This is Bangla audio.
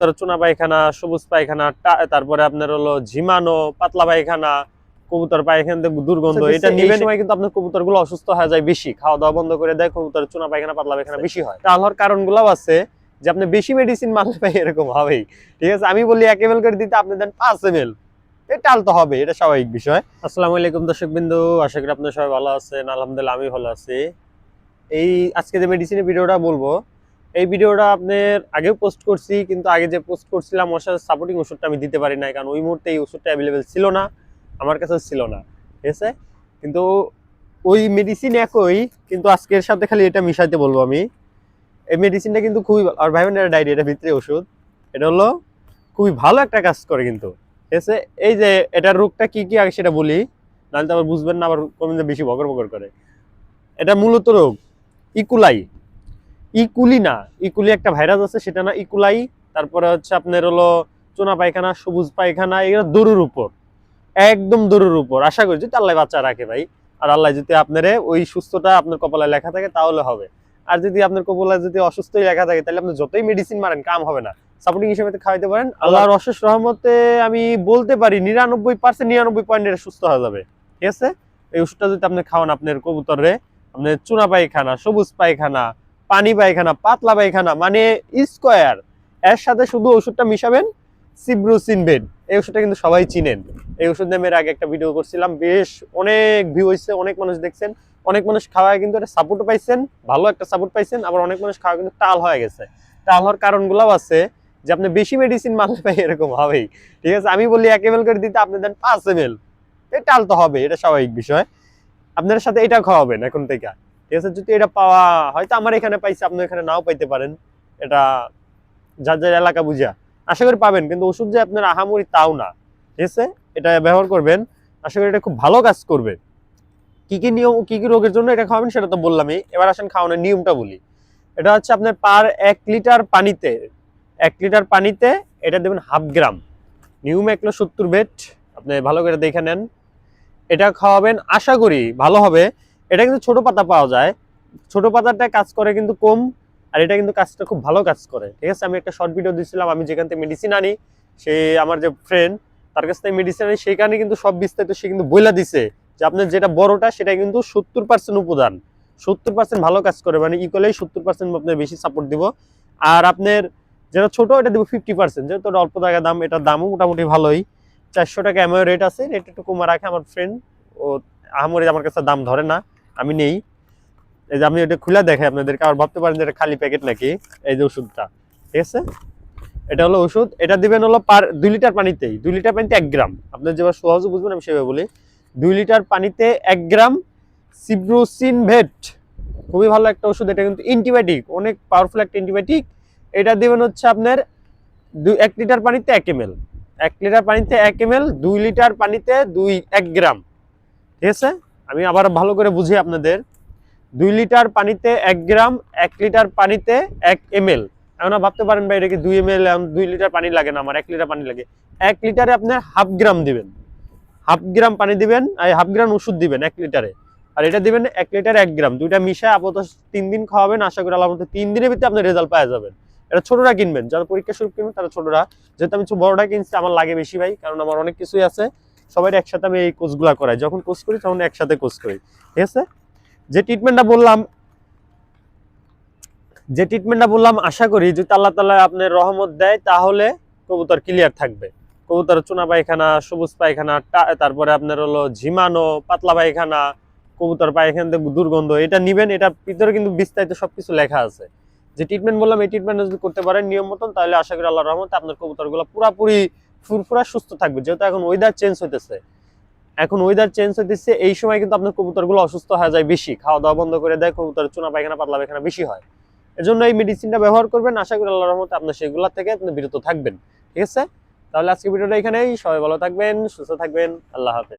তার চুনা পায়খানা সবুজ পায়খানা তারপরে আপনার হলো ঝিমানো পাতলা পায়খানা কবুতর পায়খানা দুর্গন্ধ আচ্ছা, এটা এই নিবেন সময় কিন্তু আপনার কবুতরগুলো অসুস্থ হয়ে যায় বেশি। খাওয়া দাওয়া বন্ধ করে দেয় কবুতর চুনা পায়খানা পাতলা পায়খানা বেশি হয়। তার হওয়ার কারণগুলোও আছে যে আপনি বেশি মেডিসিন মারলে ভাই এরকম হবেই। ঠিক আছে আমি বলি এক এম করে দিতে আপনি দেন পাঁচ এম এল টাল তো হবে এটা স্বাভাবিক বিষয়। আসসালামু আলাইকুম দর্শক বিন্দু আশা করি আপনারা সবাই ভালো আছেন আলহামদুলিল্লাহ আমি ভালো আছি। এই আজকে যে মেডিসিনের ভিডিওটা বলব এই ভিডিওটা আপনার আগেও পোস্ট করছি, কিন্তু আগে যে পোস্ট করছিলাম, ওর সাথে সাপোর্টিং ওষুধটা আমি দিতে পারি নাই, কারণ ওই মুহূর্তে এই ওষুধটা অ্যাভেলেবেল ছিল না, আমার কাছে ছিল না, ঠিক আছে? কিন্তু ওই মেডিসিন একই, কিন্তু আজকের সাথে খালি এটা মিশাইতে বলব আমি। এই মেডিসিনটা কিন্তু খুবই। আর ভাই বোন, এটা ডায়েরি এটা ভিতরে ওষুধ, এটা হলো খুবই ভালো একটা কাজ করে কিন্তু, ঠিক আছে? এই যে এটার রোগটা কি কি আগে সেটা বলি, নাহলে তো আবার বুঝবেন না, আবার কমিতে বেশি বকর বকর করে। এটা মূলত রোগ, ইকুলাই। ইকুলি না ইকুলি একটা ভাইরাস আছে সেটা না ইকুলাই তারপরে হচ্ছে আপনার হলো চোনা পায়খানা সবুজ পায়খানা এগুলো দরুর উপর একদম দরুর উপর। আশা করি যদি আল্লাহ বাচ্চা রাখে ভাই আর আল্লাহ যদি আপনারে ওই সুস্থতা আপনার কপালে লেখা থাকে তাহলে হবে। আর যদি আপনার কপালে যদি অসুস্থই লেখা থাকে তাহলে আপনি যতই মেডিসিন মারেন কাম হবে না। সাপোর্টিং হিসেবে খাওয়াইতে পারেন। আল্লাহর অশেষ রহমতে আমি বলতে পারি নিরানব্বই পার্সেন্ট নিরানব্বই পয়েন্টের সুস্থ হয়ে যাবে। ঠিক আছে? এই ওষুধটা যদি আপনি খাওয়ান আপনার কবুতরে আপনার চুনা পায়খানা সবুজ পায়খানা পানি পায়খানা, পাতলা পায়খানা মানে স্কোয়ার। এর সাথে শুধু ওষুধটা মিশাবেন সিব্রুসিন বেড এই ওষুধটা কিন্তু সবাই চিনেন। এই ওষুধ নিয়ে আগে একটা ভিডিও করছিলাম। বেশ অনেক ভিউ হয়েছে, অনেক মানুষ দেখছেন। অনেক মানুষ খাওয়ায় কিন্তু একটা সাপোর্ট পাইছেন, ভালো একটা সাপোর্ট পাইছেন। আবার অনেক মানুষ খাওয়া কিন্তু টাল হয়ে গেছে। টাল হওয়ার কারণগুলোও আছে যে আপনি বেশি মেডিসিন মারলে পাই এরকম হবেই। ঠিক আছে? আমি বলি এক এম করে দিতে আপনি দেন পাঁচ এম এল এই টাল তো হবে এটা স্বাভাবিক বিষয়। আপনার সাথে এটা খাওয়াবেন এখন থেকে। ঠিক আছে, যদি এটা পাওয়া, হয়তো আমার এখানে পাইছে, আপনি এখানে নাও পাইতে পারেন। এটা যার যার এলাকা বুঝা। আশা করি পাবেন, কিন্তু ওষুধ যে আপনার আহামরি তাও না। ঠিক আছে? এটা ব্যবহার করবেন। আশা করি এটা খুব ভালো কাজ করবে। কি কি নিয়ম, কি কি রোগের জন্য এটা খাওয়াবেন সেটা তো বললামই। এবার আসেন খাওয়ানোর নিয়মটা বলি। এটা হচ্ছে আপনার পার এক লিটার পানিতে, এক লিটার পানিতে এটা দেবেন হাফ গ্রাম। নিয়ম এক কিলো সত্তর বেট আপনি ভালো করে দেখে নেন। এটা খাওয়াবেন, আশা করি ভালো হবে। এটা কিন্তু ছোট পাতা পাওয়া যায়। ছোট পাতাটা কাজ করে কিন্তু কম, আর এটা কিন্তু কাজটা খুব ভালো কাজ করে। ঠিক আছে? আমি একটা শর্ট ভিডিও দিয়েছিলাম, আমি যেখান থেকে মেডিসিন আনি, সে আমার যে ফ্রেন্ড তার কাছ থেকে মেডিসিন আনি, সেখানে কিন্তু সব বিস্তারিত সে কিন্তু বইলা দিছে যে আপনার যেটা বড়টা, সেটা কিন্তু সত্তর পার্সেন্ট উপাদান। সত্তর পার্সেন্ট ভালো কাজ করে মানে ইকুয়ালি সত্তর পার্সেন্ট আপনার বেশি সাপোর্ট দিব। আর আপনার যেটা ছোট, এটা দেবো ফিফটি পার্সেন্ট যেহেতু অল্প টাকা দাম এটার দামও মোটামুটি ভালোই। চারশো টাকা এমআই রেট আছে রেট একটু কমা রাখে আমার ফ্রেন্ড ও আহামরি আমার কাছে দাম ধরে না। আমি নেই। এই যে আমি এটা খুলে দেখাই আপনাদেরকে আর ভাবতে পারেন যে এটা খালি প্যাকেট নাকি? এই যে ওষুধটা, ঠিক আছে? এটা হলো ওষুধ, এটা দিবেন হলো পার দুই লিটার পানিতেই। দুই লিটার পানিতে এক গ্রাম। আপনার যেভাবে সহজে বুঝবেন, আমি সেভাবে বলি। দুই লিটার পানিতে এক গ্রাম সিব্রোসিন ভেট। খুবই ভালো একটা ওষুধ, এটা কিন্তু অ্যান্টিবায়োটিক অনেক পাওয়ারফুল একটা অ্যান্টিবায়োটিক এটা দিবেন হচ্ছে আপনার দুই, এক লিটার পানিতে এক এম এক লিটার পানিতে এক এম দুই লিটার পানিতে দুই, এক গ্রাম। ঠিক আছে? আমি আবার ভালো করে বুঝি আপনাদের। দুই লিটার পানিতে এক গ্রাম, এক লিটার পানিতে এক এম এল এখন ভাবতে পারেন ভাই, এটা কি দুই এম এল দুই লিটার পানি লাগে না আমার, এক লিটার পানি লাগে। এক লিটারে আপনার হাফ গ্রাম দিবেন। হাফ গ্রাম পানি দিবেন আর হাফ গ্রাম ওষুধ দিবেন এক লিটারে। আর এটা দিবেন এক লিটার এক গ্রাম। দুইটা মিশায় আপাতত তিন দিন খাওয়াবেন, আশা করি আল্লাহ তিন দিনের ভিতরে আপনি রেজাল্ট পাওয়া যাবেন এটা ছোটরা কিনবেন, যারা পরীক্ষা শুরু কিনবেন তারা ছোটরা। যেহেতু আমি বড়টা কিনছি, আমার লাগে বেশি ভাই, কারণ আমার অনেক কিছুই আছে। সবাই একসাথে আমি এই কোর্সগুলা করাই। যখন কোর্স করি তখন একসাথে কোর্স করি। ঠিক আছে? যে ট্রিটমেন্টটা বললাম, যে ট্রিটমেন্টটা বললাম, আশা করি যদি আল্লাহ তালা আপনার রহমত দেয়, তাহলে কবুতর ক্লিয়ার থাকবে। কবুতর চুনা পায়খানা, সবুজ পায়খানা তারপরে আপনার হলো ঝিমানো, পাতলা পায়খানা, কবুতর পায়খানা দুর্গন্ধ, এটা নিবেন এটার ভিতরে কিন্তু বিস্তারিত সবকিছু লেখা আছে। যে ট্রিটমেন্ট বললাম, এই ট্রিটমেন্ট যদি করতে পারেন নিয়ম মতন, তাহলে আশা করি আল্লাহ রহমতে আপনার কবুতরগুলো পুরাপুরি ফুরফুরা সুস্থ থাকবে, যেহেতু এখন ওয়েদার চেঞ্জ হইতেছে। এখন ওয়েদার চেঞ্জ হইতেছে, এই সময় কিন্তু আপনার কবুতরগুলো অসুস্থ হয়ে যায় বেশি। খাওয়া দাওয়া বন্ধ করে দেয়, কবুতর চুনা পায়খানা পাতলা পায়খানা বেশি হয়। এজন্য এই মেডিসিনটা ব্যবহার করবেন, আশা করি আল্লাহর রহমতে আপনার সেগুলা থেকে আপনি বিরত থাকবেন। ঠিক আছে? তাহলে আজকে ভিডিওটা এখানেই, সবাই ভালো থাকবেন, সুস্থ থাকবেন, আল্লাহ হাফেজ।